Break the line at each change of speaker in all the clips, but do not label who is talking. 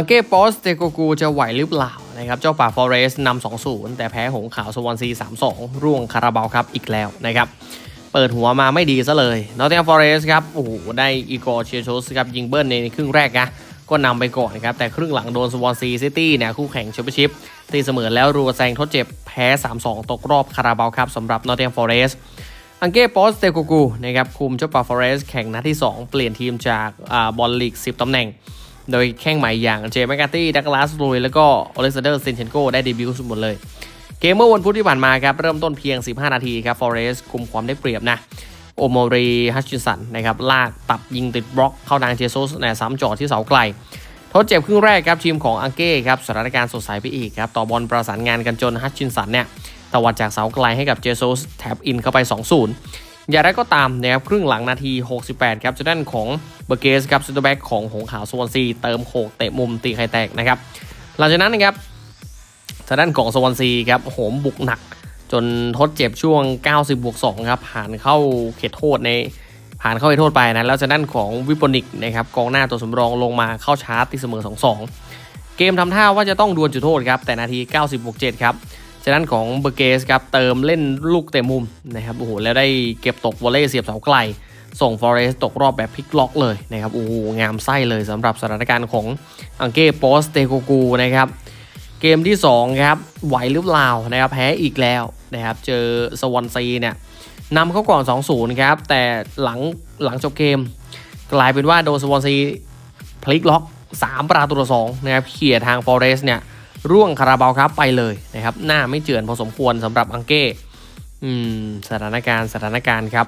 อังเก้ปอสเตโกกูจะไหวหรือเปล่านะครับเจ้าป่าฟอเรส์นำ2-0แต่แพ้หงขาวสวอนซี3-2ร่วงคาราบาวครับอีกแล้วนะครับเปิดหัวมาไม่ดีซะเลยนอตติงฟอเรสครับโอ้โหได้อีกอร์เชียโชสครับยิงเบิ้ลในครึ่งแรกนะก็นำไปก่อนครับ แต่ครึ่งหลังโดนสวอนซีซิตี้เนี่ยคู่แข่งแชมเปี้ยนชิพตีเสมอแล้วรัวแซงทดเจ็บแพ้ 3-2 ตกรอบคาราบาวครับสำหรับนอตติงฟอเรสอังเก้ปอสเตโกกูนะครับคุมเจ้าป่าฟอเรส์แข่งนัดที่ 2 เปลี่ยนทีมจากบอลลีก 10 ตำแหน่ง โดยแข้งใหม่อย่างเจมส์แมกกาตี้ดักลาสลุยแล้วก็อเล็กซานเดอร์เซนเชนโกได้เดบิวต์หมดเลย เกมเมื่อวันพุธที่ผ่านมาครับ เริ่มต้นเพียง 15 นาทีครับฟอเรสต์คุมความได้เปรียบนะโอโมรีฮัชชินสันนะครับลากตับยิงติดบล็อกเข้าทางเจโซสในซ้ำจอดที่เสาไกลทดเจ็บครึ่งแรกครับทีมของอังเก้ครับสถานการณ์สดใสไปอีกครับต่อบอลประสานงานกันจนฮัชชินสันเนี่ยตวัดจากเสาไกลให้กับเจโซสแท็บอินเข้าไป 2-0 อย่างไรก็ตามนะครับครึ่งหลังนาที 68 ครับจะด้านของเบอร์เกสครับซูเปอร์แบ็กของหงขาวสวอนซีเติมโขกเตะมุมตีไข่แตกนะครับหลังจากนั้นนะครับทางด้านของสวอนซีครับโหมบุกหนัก จนทดเจ็บช่วง 90บวก2ครับผ่านเข้าเขตโทษในผ่านเข้าเขตโทษไปนะแล้วจากด้านของวิปนิกนะครับกองหน้าตัวสำรองลงมาเข้าชาร์จตีเสมอ 2-2 เกมทำท่าว่าจะต้องดวลจุดโทษครับแต่นาที 90บวก7ครับ จากนั้นของเบเกสครับเติมเล่นลูกเตะมุมนะครับโอ้โหแล้วได้เก็บตกวอลเลย์เสียบเสาไกล ส่งฟอเรสตกรอบแบบพลิกล็อกเลยนะครับโอ้โหงามไส้เลยสำหรับสถานการณ์ของอังเก้โปสเตโกกูนะครับเกมที่2ครับไหวหรือเปล่านะครับแพ้อีกแล้วนะครับเจอสวอนซีเนี่ยนำเขาก่อน 2-0 ครับ แต่หลังหลังจบเกม กลายเป็นว่าโดนสวอนซีพลิกล็อก 3 ประตูต่อ2นะครับเขี่ยทางฟอเรสเนี่ย ร่วงคาราบาวครับไปเลยนะครับ หน้าไม่เจือนพอสมควรสำหรับอังเก้อืมสถานการณ์สถานการณ์ครับ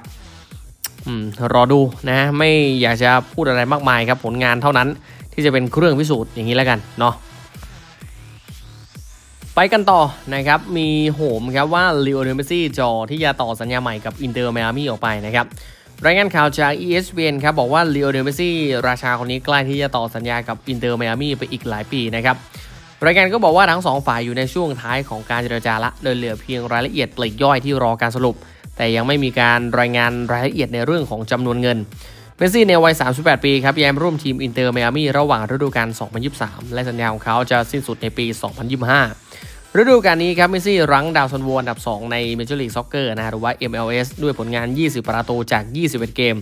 อืมรอดูนะไม่อยากจะพูดอะไรมากมายครับผลงานเท่านั้นที่จะเป็นเครื่องพิสูจน์อย่างนี้แล้วกันเนาะไปกันต่อนะครับ มีโหมครับว่าลิโอเนลเมซี่จอที่จะต่อสัญญาใหม่กับอินเตอร์ i มอามี่ออกไปนะครับ รายงานข่าวจาก ESPN ครับบอกว่าลิโอเนลเมซี่ราชาคนนี้ใกล้ที่จะต่อสัญญากับอินเตอร์ i มอามี่ไปอีกหลายปีนะครับ รายงานก็บอกว่าทั้งสองฝ่ายอยู่ในช่วงท้ายของการเจรจาละโดยเหลือเพียงรายละเอียดปลีกย่อยที่รอการสรุป แต่ยังไม่มีการรายงานรายละเอียดในเรื่องของจำนวนเงินเมสซี่ในวัย 38 ปีครับย้ายร่วมทีมอินเตอร์ไมอามี่ระหว่างฤดูกาล 2023 และสัญญาของเขาจะสิ้นสุดในปี 2025 ฤดูกาลนี้ครับเมสซี่รั้งดาวซันโวอันดับ 2 ในเมเจอร์ลีกซ็อกเกอร์นะหรือว่า MLS ด้วยผลงาน 20 ประตูจาก 21 เกม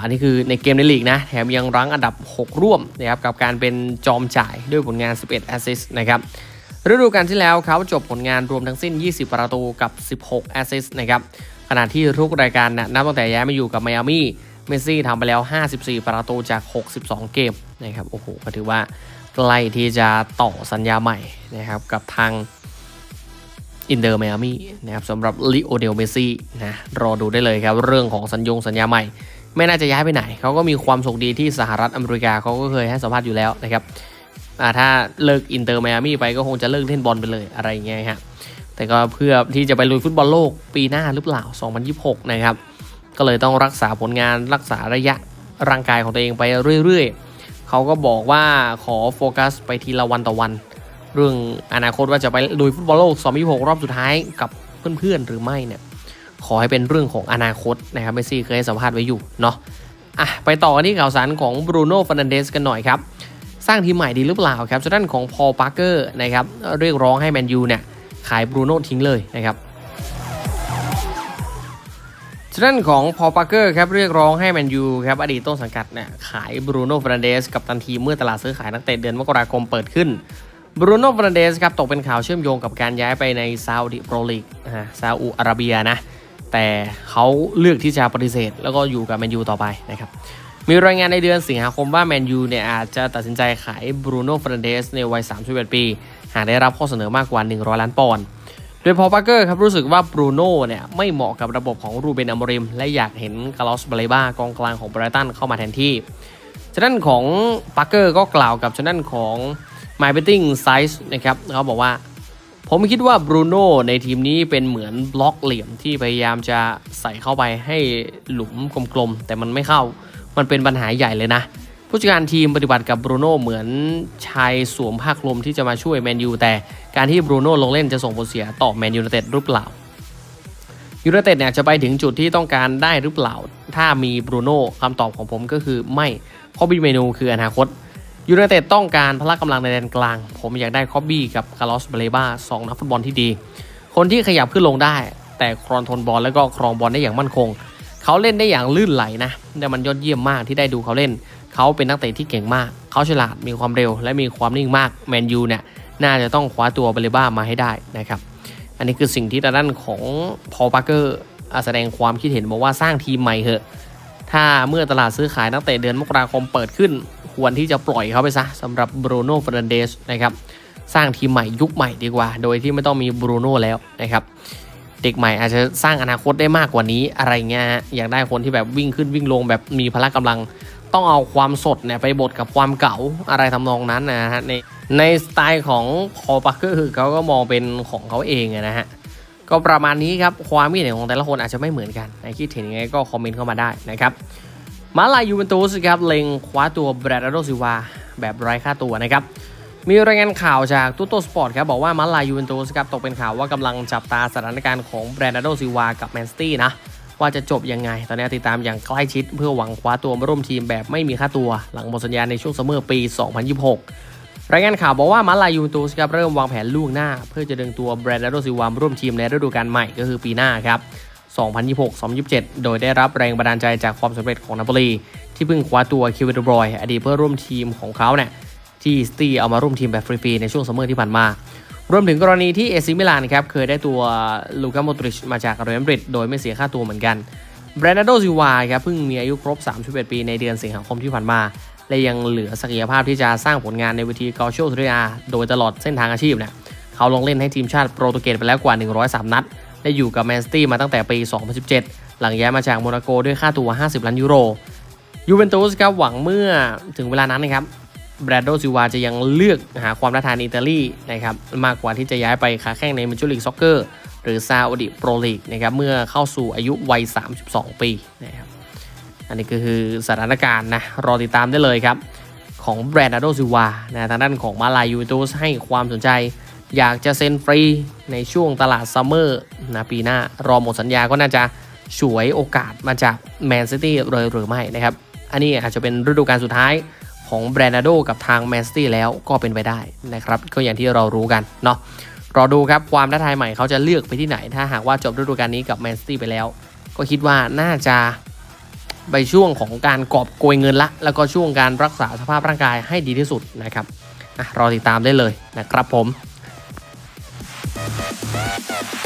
อันนี้คือในเกมในลีกนะ แถมยังรั้งอันดับ 6 ร่วมนะครับกับการเป็นจอมจ่ายด้วยผลงาน 11 แอสซิสต์นะครับฤดูกาลที่แล้วเขาจบผลงานรวมทั้งสิ้น 20 ประตูกับ 16 แอสซิสต์นะครับขณะที่ทุกรายการนะนับตั้งแต่ย้ายมาอยู่กับไมอามี่เมสซี่ทำไปแล้ว 54 ประตูจาก 62 เกมนะครับโอ้โหก็ถือว่าใกล้ที่จะต่อสัญญาใหม่นะครับกับทางอินเตอร์ไมอามี่นะครับสำหรับลิโอเดลเมสซี่นะรอดูได้เลยครับเรื่องของสัญญงสัญญาใหม่ ไม่น่าจะย้ายไปไหน เขาก็มีความสุขดีที่สหรัฐอเมริกาเขาก็เคยให้สัมภาษณ์อยู่แล้วนะครับถ้าเลิกอินเตอร์ไมอามี่ไปก็คงจะเลิกเล่นบอลไปเลยอะไรเงี้ยฮะแต่ก็เพื่อที่จะไปลุยฟุตบอลโลกปีหน้าหรือเปล่า 2026 นะครับ ก็เลยต้องรักษาผลงานรักษาระยะร่างกายของตัวเองไปเรื่อยๆ เขาก็บอกว่าขอโฟกัสไปทีละวันต่อวัน เรื่องอนาคตว่าจะไปลุยฟุตบอลโลก 2026 รอบสุดท้ายกับเพื่อนๆหรือไม่เนี่ย ขอให้เป็นเรื่องของอนาคตนะครับเมสซี่เคยให้สัมภาษณ์ไว้อยู่เนาะอะไปต่อกันที่ข่าวสารของบรูโน่ฟ r น a นเดสกันหน่อยครับ สร้างทีมใหม่ดีหรือเปล่าครับด้านของพอลปาร์เกอร์นะครับเรียกร้องให้แมนยูเนี่ยขายบรูโน่ทิ้งเลยนะครับด้านของพอลปาร์เกอร์ครับเรียกร้องให้แมนยูครับอดีตต้นสังกัดเนี่ยขายบรูโน่ฟ r น a นเดสกับตันทีเมื่อตลาดซื้อขายนักเตะเดือนมกราคมเปิดขึ้นบรูโน่ฟ r น a นเดสครับตกเป็นข่าวเชื่อมโยงกับการย้ายไปในซาอุดิโปรลีกซาอุอาระเบียนะ แต่เขาเลือกที่จะปฏิเสธ แล้วก็อยู่กับแมนยูต่อไปนะครับมีรายงานในเดือนสิงหาคมว่าแมนยูเนี่ยอาจจะตัดสินใจขายบรูโน่ฟ r น a นเดสในวัย 31 ปี หากได้รับข้อเสนอมากกว่า 100 ล้านปอนด์โดยพอปาร์เกอร์ครับรู้สึกว่าบรูโน่เนี่ยไม่เหมาะกับระบบของรูเบนอมริม และอยากเห็นคาร์ลอสบาเลบ้ากองกลางของไบรตันเข้ามาแทนที่ฉะนั้นของปาร์เกอร์ก็กล่าวกับฉะนั้นของไมเบตติ้งไซส์นะครับเขาบอกว่า ผมคิดว่าบรูโน่ในทีมนี้เป็นเหมือนบล็อกเหลี่ยมที่พยายามจะใส่เข้าไปให้หลุมกลมๆ แต่มันไม่เข้า มันเป็นปัญหาใหญ่เลยนะ ผู้จัดการทีมปฏิบัติกับบรูโน่เหมือนชายสวมผ้าคลุมที่จะมาช่วยแมนยูแต่การที่บรูโน่ลงเล่นจะส่งผลเสียต่อแมนยูไนเต็ดหรือเปล่ายูไนเต็ดเนี่ยจะไปถึงจุดที่ต้องการได้หรือเปล่า ถ้ามีบรูโน่คำตอบของผมก็คือไม่เพราะบิเมนูคืออนาคต ยูไนเต็ดต้องการพละกำลังในแดนกลาง ผมอยากได้คอบบี้กับคาร์ลอสเบเลบาสองนักฟุตบอลที่ดี คนที่ขยับขึ้นลงได้ แต่ครอนทนบอลแล้วก็ครองบอลได้อย่างมั่นคง เขาเล่นได้อย่างลื่นไหลนะแต่มันยอดเยี่ยมมากที่ได้ดูเขาเล่น เขาเป็นนักเตะที่เก่งมาก เขาฉลาดมีความเร็ว และมีความนิ่งมากแมนยูเนี่ยน่าจะต้องคว้าตัวเบเลบ้ามาให้ได้นะครับอันนี้คือสิ่งที่ด้านของพอลปาร์เกอร์แสดงความคิดเห็นบอกว่าสร้างทีมใหม่เถอะ ถ้าเมื่อตลาดซื้อขายนักเตะเดือนมกราคมเปิดขึ้น ควรที่จะปล่อยเขาไปซะสำหรับบรูโน่ฟร์นันเดสนะครับสร้างทีมใหม่ยุคใหม่ดีกว่า โดยที่ไม่ต้องมีบรูโน่แล้วนะครับเด็กใหม่อาจจะสร้างอนาคตได้มากกว่านี้อะไรเงี้ยอยากได้คนที่แบบวิ่งขึ้นวิ่งลงแบบมีพละกำลัง ต้องเอาความสดเนี่ยไปบดกับความเก่าอะไรทำนองนั้นนะฮะในในสไตล์ของพอปักเกอร์คือเขาก็มองเป็นของเขาเองนะฮะก็ประมาณนี้ครับความคิดเห็นของแต่ละคนอาจจะไม่เหมือนกันนคิดเห็นยังไงก็คอมเมนต์เข้ามาได้นะครับ มาลายยูเวนตุสครับเล็งคว้าตัวแบรดโดซิวาแบบไร้ค่าตัวนะครับมีรายงานข่าวจากตูโตสปอร์ตครับบอกว่ามาลายยูเวนตุสครับตกเป็นข่าวว่ากำลังจับตาสถานการณ์ของแบรนโดซิวากับแมนสตี้นะว่าจะจบยังไง ตอนนี้ติดตามอย่างใกล้ชิด เพื่อหวังคว้าตัวมาร่วมทีมแบบไม่มีค่าตัว หลังหมดสัญญาในช่วงซัมเมอร์ปี 2026 รายงานข่าวบอกว่ามาลายูเวนตุสครับเริ่มวางแผนล่วงหน้า เพื่อจะดึงตัวแบรนดโดซิวามาร่วมทีมในฤดูกาลใหม่ก็คือปีหน้าครับ 2026-2027 โดยได้รับแรงบันดาลใจจากความสำเร็จของนาโปลีที่เพิ่งคว้าตัวคิวเดบรอยอดีตเพื่อร่วมทีมของเขาเนี่ยที่สตีเอามาร่วมทีมแบบฟรีๆในช่วงซัมเมอร์ที่ผ่านมารวมถึงกรณีที่เอซิมิลานครับเคยได้ตัวลูกาโมตริชมาจากเรอัลมาดริดโดยไม่เสียค่าตัวเหมือนกันแบรนโดซิวาครับเพิ่งมีอายุครบ 31 ปีในเดือนสิงหาคมที่ผ่านมา และยังเหลือศักยภาพที่จะสร้างผลงานในเวทีกาโชเทรียโดยตลอดเส้นทางอาชีพเนี่ยเขาลงเล่นให้ทีมชาติโปรตุเกสไปแล้วกว่า 103 นัด และอยู่กับแมนซิตี้มาตั้งแต่ปี 2017 หลังย้ายมาจากโมนาโกด้วยค่าตัว 50 ล้านยูโรยูเวนตุสครับหวังเมื่อถึงเวลานั้นนะครับแบรดโดซิวาจะยังเลือกหาความท้าทายในอิตาลีนะครับมากกว่าที่จะย้ายไปค้าแข่งในมนจูลีกซ็อกเกอร์หรือซาอุดิโปรลีกนะครับเมื่อเข้าสู่อายุวัย 32 ปีนะครับอันนี้ก็คือสถานการณ์นะรอติดตามได้เลยครับ ของแบรนด์โดซิวานะทางด้านของมาลายูเวนตุสให้ความสนใจ อยากจะเซ็นฟรีในช่วงตลาดซัมเมอร์นะปีหน้ารอหมดสัญญาก็น่าจะฉวยโอกาสมาจากแมนซิตี้เลยหรือไม่นะครับ อันนี้อาจจะเป็นฤดูกาลสุดท้ายของแบรนด์โดกับทางแมนซิตี้แล้วก็เป็นไปได้นะครับ ก็อย่างที่เรารู้กันเนาะรอดูครับความท้าทายใหม่เขาจะเลือกไปที่ไหน ถ้าหากว่าจบฤดูกาลนี้กับแมนซิตี้ไปแล้ว ก็คิดว่าน่าจะไปช่วงของการกอบโกยเงินละ แล้วก็ช่วงการรักษาสภาพร่างกายให้ดีที่สุดนะครับรอติดตามได้เลยนะครับผม Thank you.